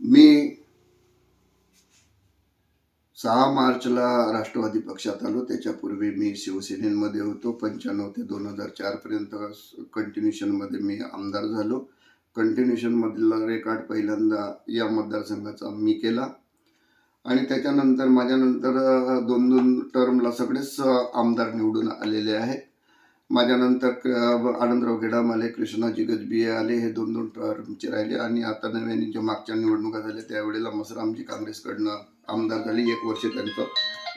मी सहा मार्चला राष्ट्रवादी पक्षात आलो. त्याच्यापूर्वी मी शिवसेनेमध्ये होतो. पंच्याण्णव ते दोन हजार चारपर्यंत कंटिन्युशनमध्ये मी आमदार झालो. कंटिन्युशनमधला रेकॉर्ड पहिल्यांदा या मतदारसंघाचा मी केला. आणि त्याच्यानंतर माझ्यानंतर दोन दोन टर्मला सगळेच आमदार निवडून आलेले आहेत. माझ्यानंतर क- आनंदराव गेडाम आले कृष्णाजी गजबिये आले हे दोन दोन टर्मचे राहिले आणि आता नव्याने जे मागच्या निवडणुका झाल्या त्यावेळेला मसरामजी काँग्रेसकडनं आमदार झाले. एक वर्ष त्यांचं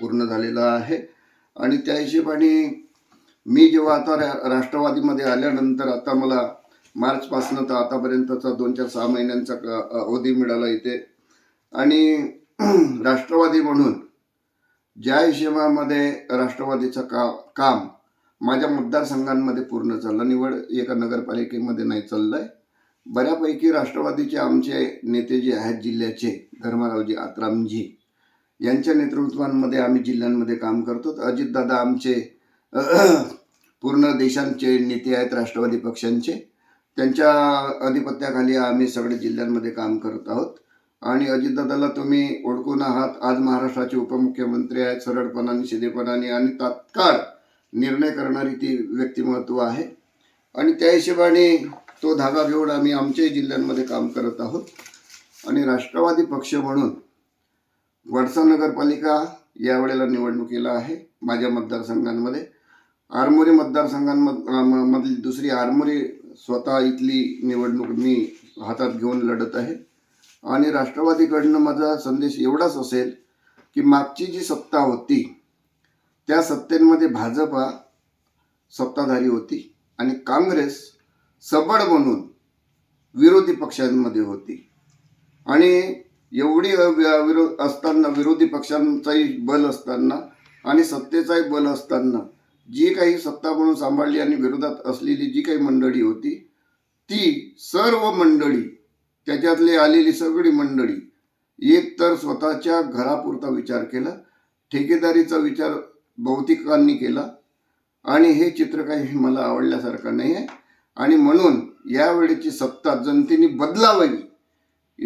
पूर्ण झालेलं आहे. आणि त्या हिशोबाने मी जेव्हा आता रा- राष्ट्रवादीमध्ये आल्यानंतर आता मला मार्चपासनं तर आतापर्यंतचा दोन चार सहा महिन्यांचा क- अवधी मिळाला इथे. आणि राष्ट्रवादी म्हणून ज्या हिशेबामध्ये राष्ट्रवादीचं का काम माझ्या मतदारसंघांमध्ये पूर्ण चाललं. निवड एका नगरपालिकेमध्ये नाही चाललंय. बऱ्यापैकी राष्ट्रवादीचे आमचे नेते जे आहेत जिल्ह्याचे धर्मरावजी आत्रामजी यांच्या नेतृत्वांमध्ये आम्ही जिल्ह्यांमध्ये काम करतो. अजितदादा आमचे पूर्ण देशांचे नेते आहेत राष्ट्रवादी पक्षांचे. त्यांच्या अधिपत्याखाली आम्ही सगळे जिल्ह्यांमध्ये काम करत आहोत. आणि अजितदादाला तुम्ही ओळखून आहात. आज महाराष्ट्राचे उपमुख्यमंत्री आहेत सरळपणाने शिदेपणाने आणि तात्काळ निर्णय करणारी ती व्यक्तिमत्व आहे. आणि त्या हिशोबाने तो धागा घेऊन आम्ही आमच्याही जिल्ह्यांमध्ये काम करत आहोत. आणि राष्ट्रवादी पक्ष म्हणून वडसा नगरपालिका यावेळेला निवडणुकीला आहे माझ्या मतदारसंघांमध्ये. आरमोरी मतदारसंघांमधली दुसरी आरमोरी स्वतः इथली निवडणूक मी हातात घेऊन लढत आहे. आणि राष्ट्रवादीकडनं माझा संदेश एवढाच असेल की मागची जी सत्ता होती त्या सत्तेमध्ये भाजपा सत्ताधारी होती आणि काँग्रेस सबळ म्हणून विरोधी पक्षांमध्ये होती. आणि एवढी विरोध असताना विरोधी पक्षांचाही बल असताना आणि सत्तेचाही बल असताना जी काही सत्ता म्हणून सांभाळली आणि विरोधात असलेली जी काही मंडळी होती ती सर्व मंडळी त्याच्यातली आलेली सगळी मंडळी एक तर स्वतःच्या घरापुरता विचार केला ठेकेदारीचा विचार बहुतेकांनी केला. आणि हे चित्र काही मला आवडल्यासारखं नाही आहे. आणि म्हणून यावेळेची सत्ता जनतेने बदलावी.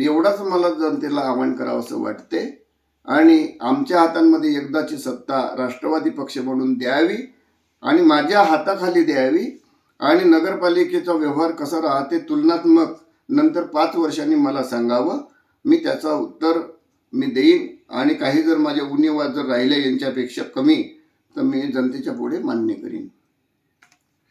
एवढाच मला जनतेला आवाहन करावं असं वाटते. आणि आमच्या हातांमध्ये एकदाची सत्ता राष्ट्रवादी पक्ष म्हणून द्यावी. आणि माझ्या हाताखाली द्यावी. आणि नगरपालिकेचा व्यवहार कसा राहते तुलनात्मक नंतर पाच वर्षांनी मला सांगावं. मी त्याचा उत्तर मी देईन. आणि काही जर माझ्या उणीवा जर राहिल्या यांच्यापेक्षा कमी तर मी जनतेच्या पुढे मान्य करीन.